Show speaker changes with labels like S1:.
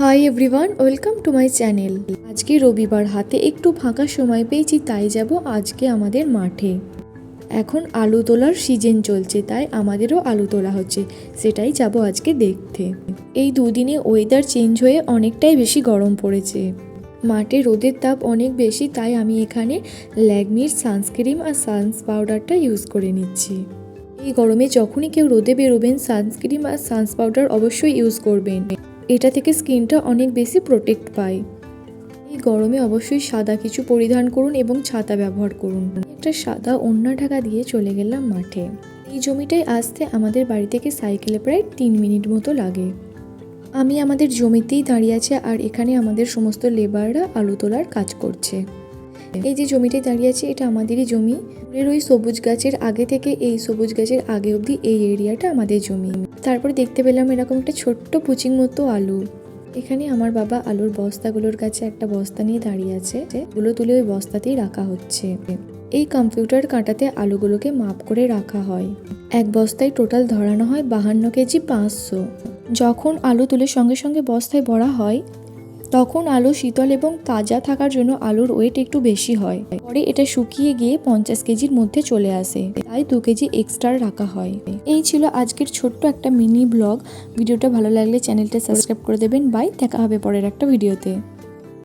S1: Hi everyone welcome to my channel আজকে রবিবার, হাতে একটু ফাঁকা সময় পেয়েছি, তাই যাব আজকে আমাদের মাঠে। এখন আলু তোলার সিজন চলছে, তাই আমাদেরও আলু তোলা হচ্ছে, সেটাই যাব আজকে দেখতে। এই দুদিনে ওয়েদার চেঞ্জ হয়ে অনেকটাই বেশি গরম পড়েছে। মাঠে রোদের তাপ অনেক বেশি, তাই আমি এখানে ল্যাগমির সানস্ক্রিম আর সানস পাউডারটা ইউজ করে নিচ্ছি। এই গরমে যখনই কেউ রোদে বেরোবেন সানস্ক্রিম আর সানস পাউডার অবশ্যই ইউজ করবেন। এটা থেকে স্কিনটা অনেক বেশি প্রোটেক্ট পায়। এই গরমে অবশ্যই সাদা কিছু পরিধান করুন এবং ছাতা ব্যবহার করুন। একটা সাদা অন্য ঢাকা দিয়ে চলে গেলাম মাঠে। এই জমিটাই আসতে আমাদের বাড়ি থেকে সাইকেলে প্রায় তিন মিনিট মতো লাগে। আমি আমাদের জমিতেই দাঁড়িয়ে আছি আর এখানে আমাদের সমস্ত লেবাররা আলু তোলার কাজ করছে। এই যে জমিটায় দাঁড়িয়ে আছে, এটা আমাদেরই জমি। দূরের ওই সবুজ গাছের আগে থেকে এই সবুজ গাছের আগে অবধি এই এরিয়াটা আমাদের জমি। তারপরে দেখতে পেলাম এরকম একটা ছোট্ট পুচিং মতো আলু। এখানে আমার বাবা আলুর বস্তাগুলোর কাছে একটা বস্তা নিয়ে দাঁড়িয়ে আছে। এগুলো তুলে ওই বস্তাতেই রাখা হচ্ছে। এই কম্পিউটার কাঁটাতে আলুগুলোকে মাপ করে রাখা হয়। এক বস্তায় টোটাল ধরানো হয় বাহান্ন কেজি পাঁচশো। যখন আলু তুলে সঙ্গে সঙ্গে বস্তায় ভরা হয় তখন আলু শীতল এবং তাজা থাকার জন্য আলুর ওয়েট একটু বেশি হয়। পরে এটা শুকিয়ে গিয়ে পঞ্চাশ কেজির মধ্যে চলে আসে। তাই দু কেজি এক্সট্রা রাখা হয়। এই ছিল আজকের ছোট্ট একটা মিনি ব্লগ ভিডিওটা ভালো লাগলে চ্যানেলটা সাবস্ক্রাইব করে দেবেন। বাই দেখা হবে পরের একটা ভিডিওতে